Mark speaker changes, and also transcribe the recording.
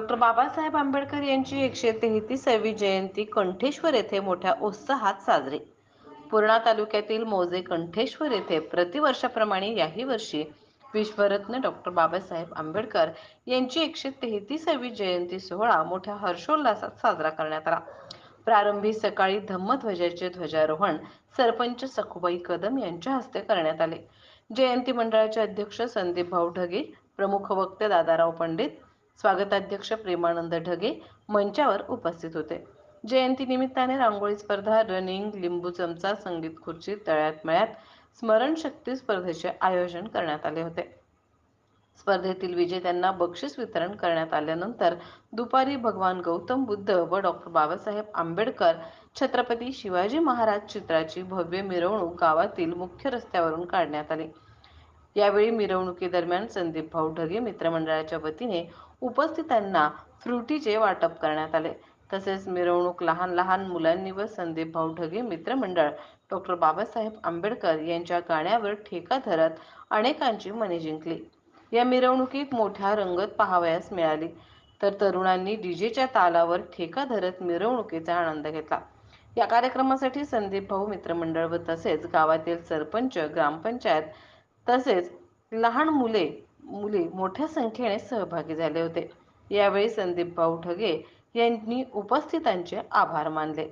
Speaker 1: बाबासाहेब आंबेडकर यांची एकशे तेहतीसावी जयंती कंठेश्वर येथे मोठ्या उत्साहात साजरी पूर्णा तालुक्यातील मोजे कंठेश्वर येथे प्रतिवर्षाप्रमाणे याही वर्षी विश्वरत्न डॉक्टर बाबासाहेब आंबेडकर यांची एकशे तेहतीसावी जयंती सोहळा मोठ्या हर्षोल्हासात साजरा करण्यात आला. प्रारंभी सकाळी धम्मध्वजाचे ध्वजारोहण सरपंच सखुबाई कदम यांच्या हस्ते करण्यात आले. जयंती मंडळाचे अध्यक्ष संदीप भाऊ ढगे, प्रमुख वक्ते दादाराव पंडित, स्वागताध्यक्ष प्रेमानंद ढगे मंचावर उपस्थित होते. जयंती निमित्ताने रांगोळी स्पर्धा, रनिंग, लिंबू चमचा, संगीत खुर्ची, तळ्यात मळ्यात स्मरणशक्ती स्पर्धेचे आयोजन करण्यात आले होते. स्पर्धेतील विजेत्यांना बक्षीस वितरण करण्यात आल्यानंतर दुपारी भगवान गौतम बुद्ध व डॉक्टर बाबासाहेब आंबेडकर, छत्रपती शिवाजी महाराज चित्राची भव्य मिरवणूक गावातील मुख्य रस्त्यावरून काढण्यात आली. यावेळी मिरवणुकीदरम्यान संदीपभाऊ ढगे मित्रमंडळाच्या वतीने उपस्थितांना फ्रुटीचे वाटप करण्यात आले. तसेच मिरवणूक लहान लहान मुलांनी व संदीपभाऊ ढगे मित्रमंडळ डॉक्टर बाबासाहेब आंबेडकर यांच्या गाण्यावर ठेका धरत अनेकांची मने जिंकली. या मिरवणुकीत मोठ्या रंगत पाहावयास मिळाली तर तरुणांनी डीजेच्या तालावर ठेका धरत मिरवणुकीचा आनंद घेतला. या कार्यक्रमासाठी संदीप भाऊ मित्रमंडळ व तसेच गावातील सरपंच, ग्रामपंचायत तसेच लहान मुले मुली मोठ्या संख्येने सहभागी झाले होते. यावेळी संदीपभाऊ ठगे यांनी उपस्थितांचे आभार मानले.